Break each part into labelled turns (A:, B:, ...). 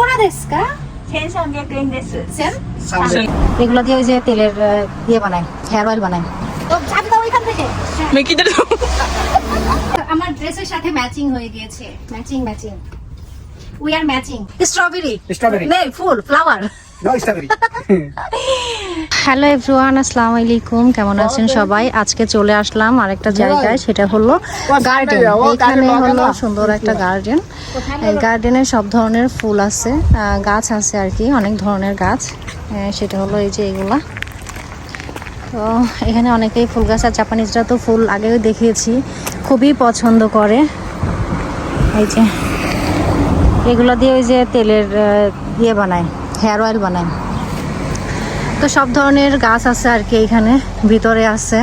A: কোনা
B: এগুলো দিয়ে ওই যে তেলের দিয়ে বানায় হেয়ার অয়েল বানায়। আমার ড্রেসের সাথে ম্যাচিং হয়ে গিয়েছে। Matching matching we are matching
C: strawberry
B: strawberry full flower
A: hello everyone আসসালামু আলাইকুম। কেমন আছেন সবাই? আজকে চলে আসলাম আরেকটা জায়গায় সেটা হলো গার্ডেন এখানে হলো সুন্দর একটা গার্ডেন এই গার্ডেনে সব ধরনের ফুল আছে গাছ আছে আর কি অনেক ধরনের গাছ। সেটা হলো এই যে এগুলা। তো এখানে অনেকেই ফুল গাছ আর জাপানিজরা তো ফুল আগেও দেখিয়েছি খুবই পছন্দ করে। এই যে এগুলো দিয়ে ওই যে তেলের ইয়ে বানায়। হেয়ার অয়েল বানায় তো সব ধরনের গাছ আছে আর কি এখানে ভিতরে আছে।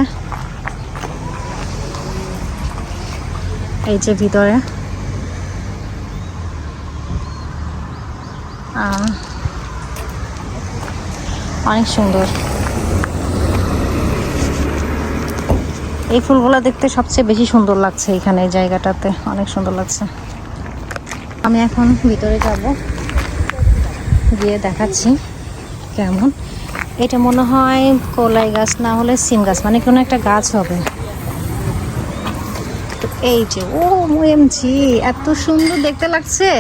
A: এই যে ভিতরে। অনেক সুন্দর। এই ফুলগুলো দেখতে সবচেয়ে বেশি সুন্দর লাগছে এখানে এই জায়গাটাতে, অনেক সুন্দর লাগছে। আমি এখন ভিতরে যাব। গিয়ে দেখাচ্ছি কেমন। এটা মনে হয় কলাই গাছ না হলে সিম গাছ মানে কোনো একটা গাছ হবে। তো এই যে ও এমজি এত সুন্দর দেখতে লাগছে।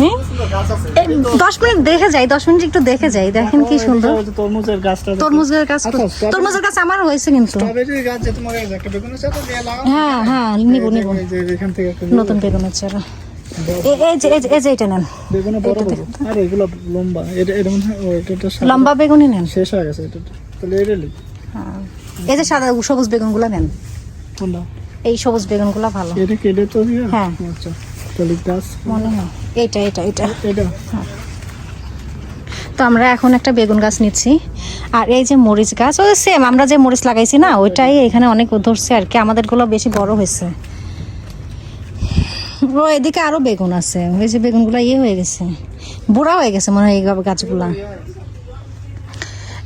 A: হ্যাঁ? এই দশ মিনিট দেখে যাই দশ মিনিট একটু দেখে যাই দেখেন কি সুন্দর।
C: তরমুজের গাছটা
A: তরমুজের গাছ
C: আচ্ছা,
A: তরমুজের গাছ আমার হয়েছে কিন্তু। হ্যাঁ হ্যাঁ নিব নতুন বেগুনের চারা। এই যে এই যে- এটা নেন
C: বেগুনে বড় বড়। আরে এগুলো লম্বা। এটা- এটা মনে হয়- এটা তো
A: লম্বা বেগুনই নেন
C: শেষ হয়ে গেছে এটা তাহলে এটা লি।
A: হ্যাঁ। এই যে সাদা সবুজ বেগুনগুলো নেন
C: কোনটা?
A: এই সবুজ বেগুনগুলো ভালো
C: এটা কেটে তো
A: হ্যাঁ।
C: আচ্ছা। তাহলে গাছ
A: মনে হয় এইটা এটা এটা
C: এটা
A: তো আমরা এখন একটা বেগুন গাছ নিচ্ছি আর এই যে মরিচ গাছ ওই সেম আমরা যে মরিচ লাগাইছি না ওইটাই এখানে অনেক ধরছে আর কি আমাদেরগুলো বেশি বড় হয়েছে ও এদিকে আরও বেগুন আছে। ওই যে বেগুনগুলো ইয়ে হয়ে গেছে। বুড়া হয়ে গেছে মনে হয় এই গাছগুলা।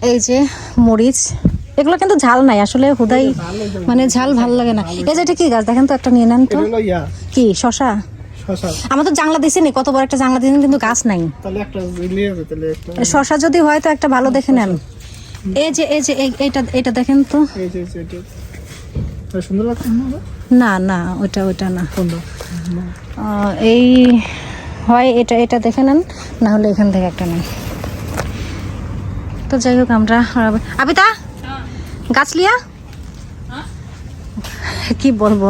A: এই যে মরিচ এগুলো কিন্তু ঝাল নাই। আসলে হুদাই মানে ঝাল ভালো লাগে না। এই যে এটা কি গাছ? দেখেন তো একটা নিয়ে নেন তো। কি? শশা। আমার তো জাংলা দিছে নি কত বড় একটা জাংলা দিয়েছেন কিন্তু গাছ নাই। শশা যদি হয় তো একটা ভালো দেখে নেন। এই যে এই যে এই- এইটা এটা দেখেন তো।
C: এই যে- এটা। এটা সুন্দর লাগছে না?
A: না ওটা ওটা না। এই হয় এটা এটা দেখে নেন না হলে এখান থেকে একটা নেন তো যাই হোক আমরা আবিতা গাছ লিয়া কি বলব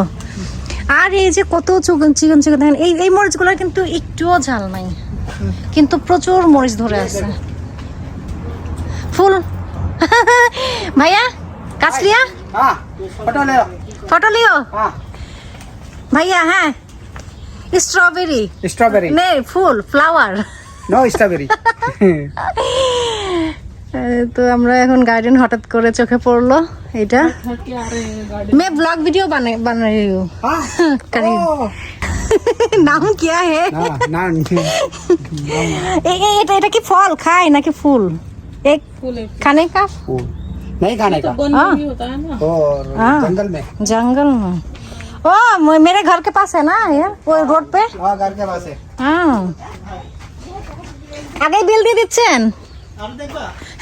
A: আর এই যে কত চিকন চিকন চিকন দেখেন এই এই মরিচগুলো কিন্তু একটুও ঝাল নাই কিন্তু প্রচুর মরিচ ধরে আছে ফুল ভাইয়া গাছ লিয়া ফটো লিও ভাইয়া হ্যাঁ স্ট্রবেরি
C: स्ट्रॉबेरी
A: নে ফুল ফ্লাওয়ার
C: नो स्ट्रॉबेरी
A: তো আমরা এখন গার্ডেন হঠাৎ করে চোখে পড়লো এটা मैं ब्लॉग वीडियो बना बना रही हूँ
C: हाँ
A: करीब
C: ओह,
A: नाम क्या है
C: ना ना
A: ए, ए, এটা এটা কি ফল খায় নাকি ফুল एक खाने का
C: फूल नहीं खाने का
A: हाँ,
C: और
A: हाँ।
C: जंगल में
A: जंगल में ओ म- मेरे घर के पास है ना यार वो रोड पे
C: हाँ घर के पास है
A: হ্যাঁ আগে বিল দিয়ে দিচ্ছেন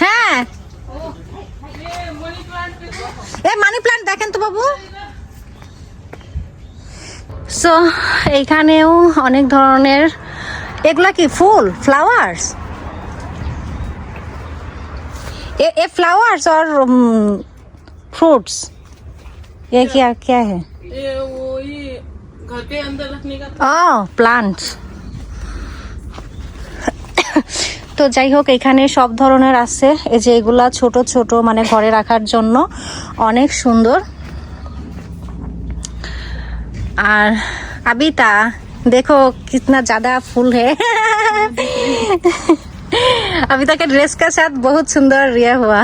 A: হ্যাঁ এ মানি প্ল্যান্ট দেখেন তো বাবু সো এইখানেও অনেক ধরনের এগুলা কি ফুল ফ্লাওয়ার্স এ এ फ्लावर्स और फ्रूट्स ये क्या क्या है
D: ये वो ये घर के अंदर रखने का
A: ও প্লান্টস তো যাই হোক এখানে সব ধরনের আছে এই যে এগুলা ছোট ছোট মানে ঘরে রাখার জন্য অনেক সুন্দর আর আবিতা देखो कितना ज्यादा फूल है अबिता के ड्रेस के साथ बहुत सुंदर रिया हुआ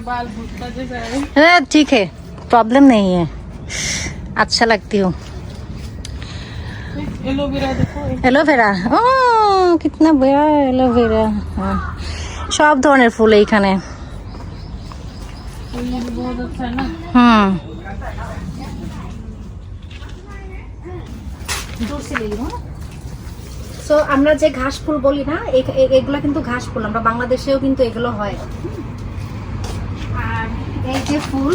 D: है
A: हाँ, ठीक है प्रॉब्लम नहीं है अच्छा लगती हूँ
D: एलोवेरा देखो
A: অ্যালোভেরা ও কিতনা বড় অ্যালোভেরা হ্যাঁ। সব ধরনের ফুল এইখানে
D: ये भी बहुत अच्छा है ना
A: হুম दूर से ले लो সো আমরা যে ঘাস ফুল বলি না এ- এ- এগুলো কিন্তু ঘাস ফুল আমরা বাংলাদেশেও কিন্তু এগুলো হয় আর এই যে ফুল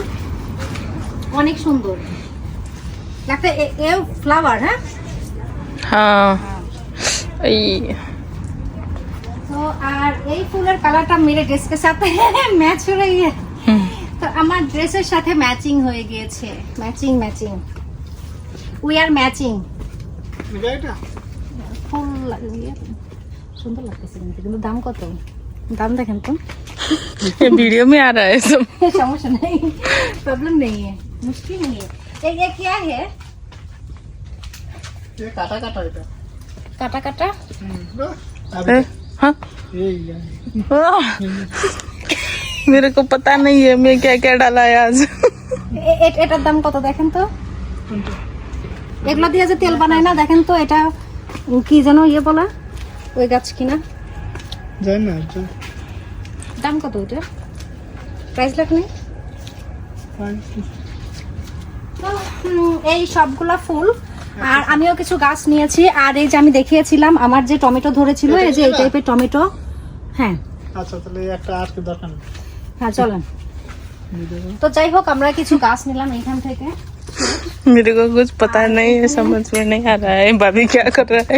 A: অনেক সুন্দর। একটা এও ফ্লাওয়ার হ্যাঁ?
D: হ্যাঁ। এই
A: তো আর এই ফুলের কালারটা মেরে ড্রেসের সাথে ম্যাচ হয়ে গিয়ে তো আমার ড্রেসের সাথে ম্যাচিং হয়ে গিয়েছে। Matching matching we
C: are matching
A: ফুল সুন্দর লাগতেছে কিন্তু দাম কত? দাম দেখেন তো।
D: ये वीडियो में आ रहा है सब
A: समस्या नहीं प्रॉब्लम नहीं है मुश्किल नहीं है ये ये क्या है
C: এ কাটা কাটা এটা
A: काटा काटा
C: হুম, বাহ, আর
D: ए, हाँ
C: এই এই।
D: आह, मेरे को पता नहीं है मैं क्या क्या डाला है आज
A: এ- এ- এটার দাম কত দেখেন তো এগুলো দিয়ে যে তেল বানায় না দেখেন তো এটা উম, কি যেন ইয়ে বলা ওই গাছ কিনা
C: জানি না এটা
A: দাম কত ওইটা প্রাইস লাখ নেই তো, উম, এই সবগুলা ফুল আর আমিও কিছু গাছ নিয়েছি আর এই যে আমি দেখিয়েছিলাম আমার যে টমেটো ধরেছিল এই যে এই টাইপের টমেটো হ্যাঁ
C: আচ্ছা তাহলে এই একটা আজকে দরকার নেই
A: হ্যাঁ চলেন
C: নিয়ে যাবো।
A: তো যাই হোক আমরা কিছু গাছ নিলাম এইখান থেকে
D: मेरे को कुछ पता नहीं है समझ में नहीं आ रहा है भाभी क्या कर रहा है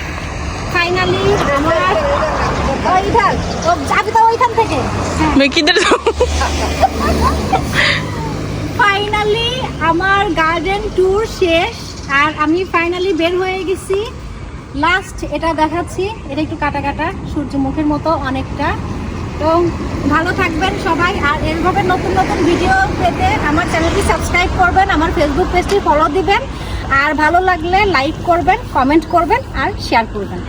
A: ফাইনালি আমার ওইখান তো যাবি তো ওইখান থেকে? হ্যাঁ। ফাইনালি আমার গার্ডেন ট্যুর শেষ আর আমি ফাইনালি বের হয়ে গেছি। লাস্ট এটা দেখাচ্ছি এটা একটু কাটা কাটা সূর্যমুখের মতো অনেকটা। তো ভালো থাকবেন সবাই আর এরভাবে নতুন নতুন ভিডিও পেতে আমার চ্যানেলটি সাবস্ক্রাইব করবেন আমার ফেসবুক পেজটি ফলো দিবেন। আর ভালো লাগলে লাইক করবেন কমেন্ট করবেন আর শেয়ার করবেন।